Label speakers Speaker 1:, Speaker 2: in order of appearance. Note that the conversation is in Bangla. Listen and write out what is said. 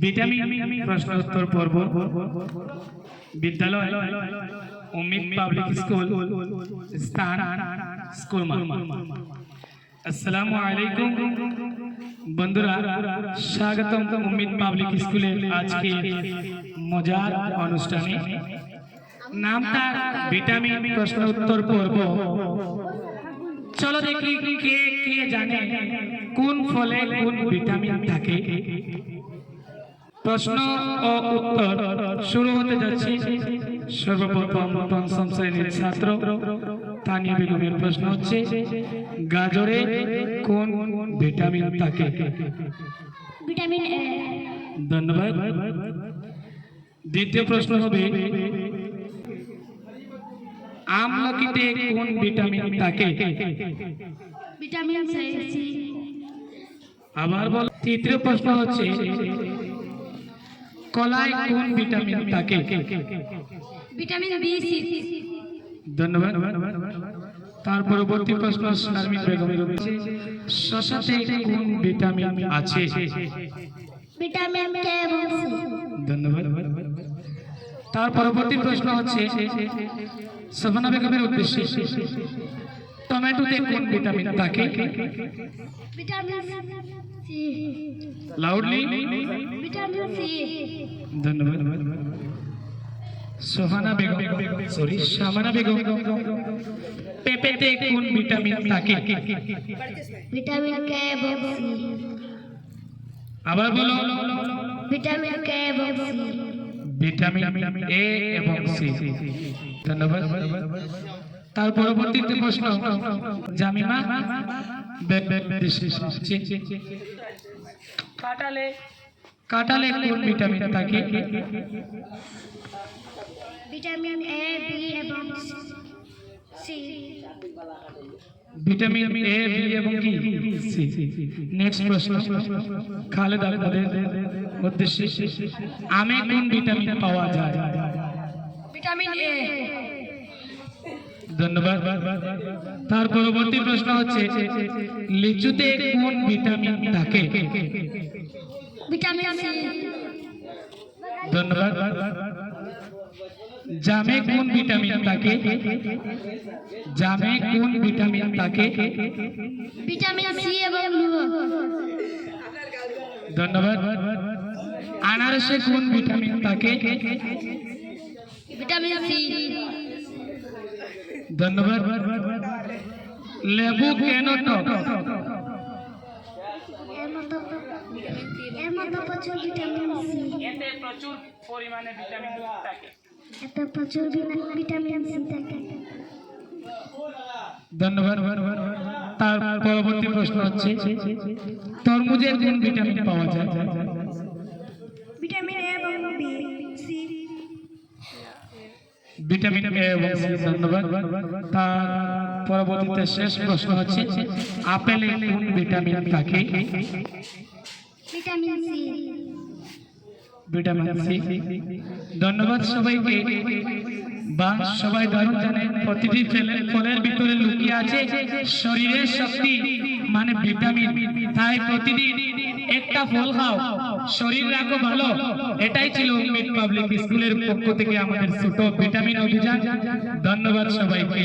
Speaker 1: ভিটামিন প্রশ্ন উত্তর পর্ব, বিদ্যালয় উম্মিদ পাবলিক স্কুল, স্থান, স্কুল আসসালামু আলাইকুম। বন্ধুরা, স্বাগতম উম্মিদ পাবলিক স্কুলে আজকে মজার অনুষ্ঠানে। নামটা ভিটামিন প্রশ্ন উত্তর পর্ব। চলো দেখি কে কে জানে কোন ফলে কোন ভিটামিন থাকে। প্রশ্ন ও উত্তর শুরু হতে যাচ্ছে। সর্বপ্রথম পঞ্চম শ্রেণির ছাত্র তানিয়া বেগমের প্রশ্ন হচ্ছে গাজরে কোন ভিটামিন থাকে?
Speaker 2: Vitamin A.
Speaker 1: ধন্যবাদ। দ্বিতীয় প্রশ্ন হবে আমলকিতে কোন ভিটামিন থাকে?
Speaker 2: ভিটামিন সি
Speaker 1: আবার বল তৃতীয় প্রশ্ন হচ্ছে কলায় কোন ভিটামিন থাকে?
Speaker 2: ভিটামিন বি সি
Speaker 1: ধন্যবাদ। তার পরবর্তী প্রশ্ন শারমিন রয়েছে শশাতে কোন ভিটামিন আছে?
Speaker 2: ভিটামিন কে
Speaker 1: ধন্যবাদ। তার পরবর্তী প্রশ্ন হচ্ছে সফনা বেগমের উদ্দেশ্যে টমেটোতে কোন ভিটামিন থাকে?
Speaker 2: Vitamin C.
Speaker 1: Loudly?
Speaker 2: Vitamin C.
Speaker 1: ধন্যবাদ। সোহানা বেগম সরি শামানা বেগম পেঁপেতে কোন ভিটামিন থাকে?
Speaker 2: ভিটামিন কে
Speaker 1: আবার বলো।
Speaker 2: ভিটামিন কে এবং
Speaker 1: ভিটামিন এ এবং সি ধন্যবাদ। তার পরবর্তীতে প্রশ্ন জামিমা। কাটালে কাটালে কোন ভিটামিন থাকে?
Speaker 2: ভিটামিন এ বি এবং সি
Speaker 1: ভিটামিন এ বি এবং কি সি। নেক্সট প্রশ্ন। খালেদ আহমেদের উদ্দেশ্যে আমে কোন ভিটামিন পাওয়া যায়?
Speaker 2: Vitamin A.
Speaker 1: ধন্যবাদ। তার পরবর্তী প্রশ্ন হচ্ছে লিচুতে কোন ভিটামিন থাকে?
Speaker 2: Vitamin C.
Speaker 1: ধন্যবাদ। জামে কোন ভিটামিন থাকে? জামে কোন ভিটামিন থাকে?
Speaker 2: ভিটামিন সি এবং
Speaker 1: ধন্যবাদ। আনারসে কোন ভিটামিন থাকে?
Speaker 2: Vitamin C.
Speaker 1: ধন্যবাদ। লেবু কেন টক?
Speaker 2: এর মতো প্রচুর ভিটামিন সি।
Speaker 1: এতে প্রচুর পরিমাণে ভিটামিন থাকে।
Speaker 2: এতে প্রচুর ভিটামিন সি থাকে।
Speaker 1: ধন্যবাদ। তার পরবর্তী প্রশ্ন হচ্ছে তরমুজে কোন ভিটামিন পাওয়া যায়?
Speaker 2: ভিটামিন এ এবং বি সি।
Speaker 1: ভিটামিন এ এবং সি ধন্যবাদ। তার পরবর্তীতে শেষ প্রশ্ন হচ্ছে আপেলে কোন ভিটামিন থাকে?
Speaker 2: Vitamin C.
Speaker 1: Vitamin C. ধন্যবাদ সবাইকে। বা সবাই দারুণ জানে, প্রতিটি ফলের ভিতরে লুকিয়ে আছে শরীরের শক্তি মানে ভিটামিন। তাই প্রতিদিন একটা ফল খাও, শরীর রাখো ভালো। এটাই ছিল উম্মিদ পাবলিক স্কুলের পক্ষ থেকে আমাদের ছোট ভিটামিন অভিযান। ধন্যবাদ সবাইকে।